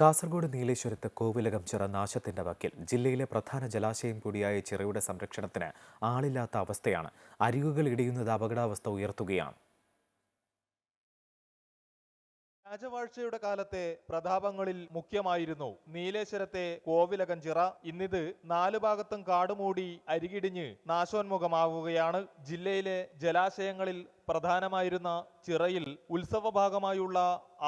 കാസർഗോഡ് നീലേശ്വരത്ത് കോവിലകം ചിറ നാശത്തിന്റെ വക്കിൽ ജില്ലയിലെ പ്രധാന ജലാശയം കൂടിയായ ചിറയുടെ സംരക്ഷണത്തിന് ആളില്ലാത്ത അവസ്ഥയാണ്. അരികുകൾ ഇടിയുന്നത് അപകടാവസ്ഥ ഉയർത്തുകയാണ്. രാജവാഴ്ചയുടെ കാലത്തെ പ്രതാപങ്ങളിൽ മുഖ്യമായിരുന്നു നീലേശ്വരത്തെ കോവിലകഞ്ചിറ. ഇന്നിത് നാലു ഭാഗത്തും കാടുമൂടി അരികിടിഞ്ഞ് നാശോന്മുഖമാവുകയാണ്. ജില്ലയിലെ ജലാശയങ്ങളിൽ പ്രധാനമായിരുന്ന ചിറയിൽ ഉത്സവ ഭാഗമായുള്ള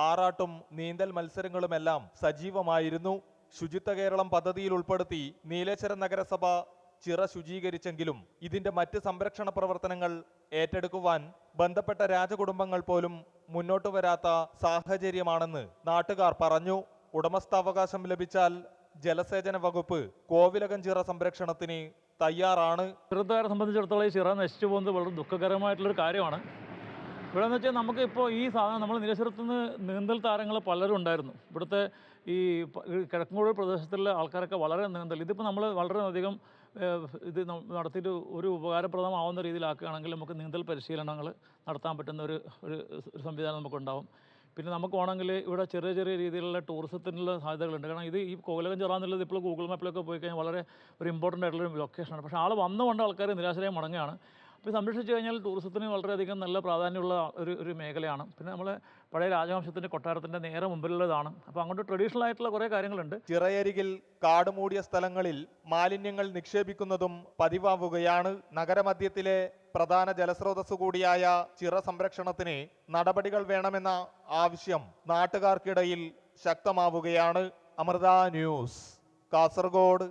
ആറാട്ടും നീന്തൽ മത്സരങ്ങളുമെല്ലാം സജീവമായിരുന്നു. ശുചിത്വ കേരളം പദ്ധതിയിൽ ഉൾപ്പെടുത്തി നീലേശ്വരം നഗരസഭ ചിറ ശുചീകരിച്ചെങ്കിലും ഇതിന്റെ മറ്റ് സംരക്ഷണ പ്രവർത്തനങ്ങൾ ഏറ്റെടുക്കുവാൻ ബന്ധപ്പെട്ട രാജകുടുംബങ്ങൾ പോലും മുന്നോട്ട് വരാത്ത സാഹചര്യമാണെന്ന് നാട്ടുകാർ പറഞ്ഞു. ഉടമസ്ഥാവകാശം ലഭിച്ചാൽ ജലസേചന വകുപ്പ് കോവിലകം ചിറ സംരക്ഷണത്തിന് തയ്യാറാണ്. ചെറുത്തുകാരെ സംബന്ധിച്ചിടത്തോളം ഈ ചിറ നശിച്ചു പോകുന്നത് വളരെ ദുഃഖകരമായിട്ടുള്ളൊരു കാര്യമാണ്. ഇവിടെ എന്ന് വെച്ചാൽ നമുക്ക് ഇപ്പോൾ ഈ സാധനം നമ്മൾ നീലേശ്വരത്ത് നിന്ന് നീന്തൽ താരങ്ങൾ പലരും ഉണ്ടായിരുന്നു. ഇവിടുത്തെ ഈ കിഴക്കൻകോട് പ്രദേശത്തുള്ള ആൾക്കാരൊക്കെ വളരെ നീന്തൽ. ഇതിപ്പോൾ നമ്മൾ വളരെയധികം ഇത് നടത്തിയിട്ട് ഒരു ഉപകാരപ്രദമാവുന്ന രീതിയിലാക്കുകയാണെങ്കിൽ നമുക്ക് നീന്തൽ പരിശീലനങ്ങൾ നടത്താൻ പറ്റുന്ന ഒരു ഒരു സംവിധാനം നമുക്കുണ്ടാവും. പിന്നെ നമുക്ക് വേണമെങ്കിൽ ഇവിടെ ചെറിയ ചെറിയ രീതിയിലുള്ള ടൂറിസത്തിനുള്ള സാധ്യതകളുണ്ട്. കാരണം ഇത് ഈ കോലകം ചിറ എന്നുള്ളത് ഇപ്പോൾ ഗൂഗിൾ മാപ്പിലൊക്കെ പോയി കഴിഞ്ഞാൽ വളരെ ഒരു ഇമ്പോർട്ടന്റ് ആയിട്ടുള്ള ലൊക്കേഷനാണ് പക്ഷേ ആൾ വന്നുകൊണ്ട് ആൾക്കാർ നിരാശരായി മടങ്ങുകയാണ്. അപ്പോൾ സംരക്ഷിച്ചു കഴിഞ്ഞാൽ ടൂറിസത്തിന് വളരെയധികം നല്ല പ്രാധാന്യമുള്ള ഒരു ഒരു മേഖലയാണ്. പിന്നെ നമ്മൾ പഴയ രാജവംശത്തിന്റെ കൊട്ടാരത്തിന്റെ നേരെ മുമ്പിലുള്ളതാണ്. അപ്പോൾ അങ്ങോട്ട് ട്രഡീഷണൽ ആയിട്ടുള്ള കുറേ കാര്യങ്ങളുണ്ട്. ചിറയരികിൽ കാടുമൂടിയ സ്ഥലങ്ങളിൽ മാലിന്യങ്ങൾ നിക്ഷേപിക്കുന്നതും പതിവാവുകയാണ്. നഗരമധ്യത്തിലെ പ്രധാന ജലസ്രോതസ് കൂടിയായ ചിറ സംരക്ഷണത്തിന് നടപടികൾ വേണമെന്ന ആവശ്യം നാട്ടുകാർക്കിടയിൽ ശക്തമാവുകയാണ്. അമൃത ന്യൂസ് കാസർഗോഡ്.